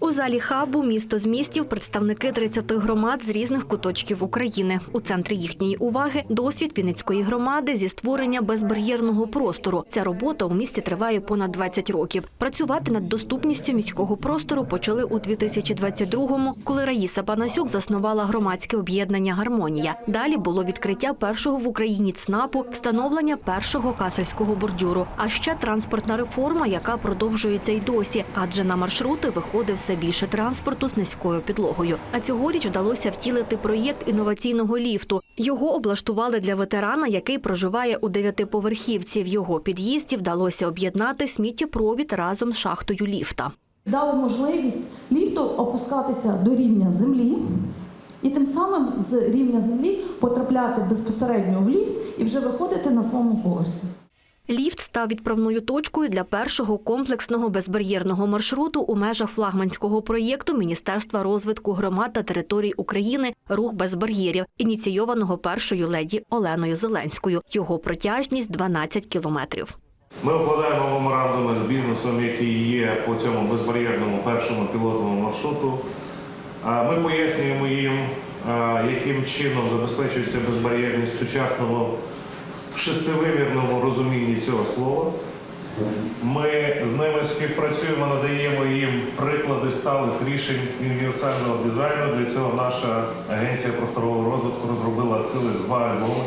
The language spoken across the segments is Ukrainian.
У залі хабу місто з містів представники 30 громад з різних куточків України. У центрі їхньої уваги досвід Вінницької громади зі створення безбар'єрного простору. Ця робота у місті триває понад 20 років. Працювати над доступністю міського простору почали у 2022-му, коли Раїса Панасюк заснувала громадське об'єднання Гармонія. Далі було відкриття першого в Україні ЦНАПу, встановлення першого касельського бордюру, а ще транспортна реформа, яка продовжується й досі, адже на маршрути виходить все більше транспорту з низькою підлогою. А цьогоріч вдалося втілити проєкт інноваційного ліфту. Його облаштували для ветерана, який проживає у дев'ятиповерхівці. В його під'їзді вдалося об'єднати сміттєпровід разом з шахтою ліфта. дали можливість ліфту опускатися до рівня землі, і тим самим з рівня землі потрапляти безпосередньо в ліфт і вже виходити на своєму поверсі. Ліфт став відправною точкою для першого комплексного безбар'єрного маршруту у межах флагманського проєкту Міністерства розвитку громад та територій України Рух без бар'єрів, ініційованого першою леді Оленою Зеленською. Його протяжність 12 кілометрів. Ми укладаємо меморандуми з бізнесом, який є по цьому безбар'єрному першому пілотному маршруту. Ми пояснюємо їм, яким чином забезпечується безбар'єрність сучасного в шестивимірному розумінні слова. Ми з ними співпрацюємо, надаємо їм приклади сталих рішень універсального дизайну. Для цього наша агенція просторового розвитку розробила цілих два альбоми.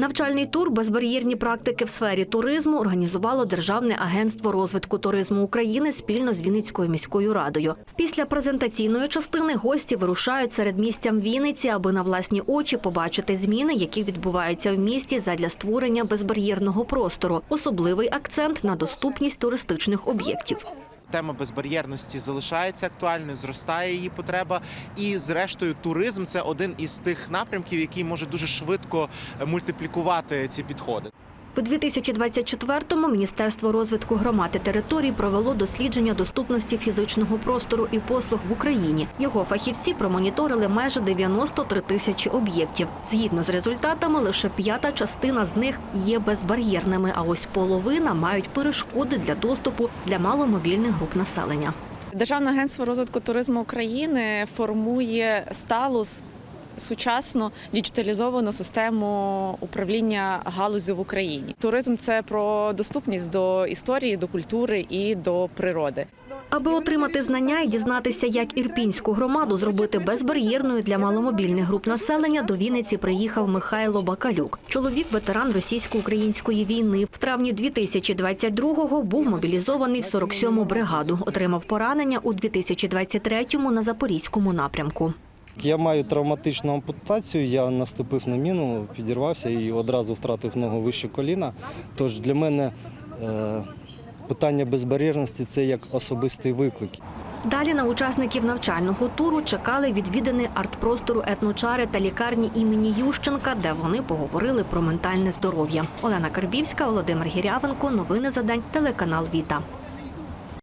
Навчальний тур безбар'єрні практики в сфері туризму організувало Державне агентство розвитку туризму України спільно з Вінницькою міською радою. Після презентаційної частини гості вирушають серед містям Вінниці, аби на власні очі побачити зміни, які відбуваються в місті задля створення безбар'єрного простору. Особливий акцент на доступність туристичних об'єктів. Тема безбар'єрності залишається актуальною, зростає її потреба. І, зрештою, туризм це один із тих напрямків, який може дуже швидко мультиплікувати ці підходи. У 2024-му Міністерство розвитку громад і територій провело дослідження доступності фізичного простору і послуг в Україні. Його фахівці промоніторили майже 93 тисячі об'єктів. Згідно з результатами, лише п'ята частина з них є безбар'єрними, а ось половина мають перешкоди для доступу для маломобільних груп населення. Державне агентство розвитку туризму України формує сталу с- сучасну діджиталізовану систему управління галузю в Україні. Туризм це про доступність до історії, до культури і до природи. Аби отримати знання і дізнатися, як ірпінську громаду зробити безбар'єрною для маломобільних груп населення, до Вінниці приїхав Михайло Бакалюк. Чоловік ветеран російсько-української війни. В травні 2022-го був мобілізований в 47-му бригаду. Отримав поранення у 2023-му на запорізькому напрямку. Я маю травматичну ампутацію, я наступив на міну, підірвався і одразу втратив ногу вище коліна. Тож для мене е, питання безбар'єрності це як особистий виклик. Далі на учасників навчального туру чекали відвідини артпростору етночари та лікарні імені Ющенка, де вони поговорили про ментальне здоров'я. Олена Карбівська, Володимир Гірявенко. Новини за день. Телеканал Віта.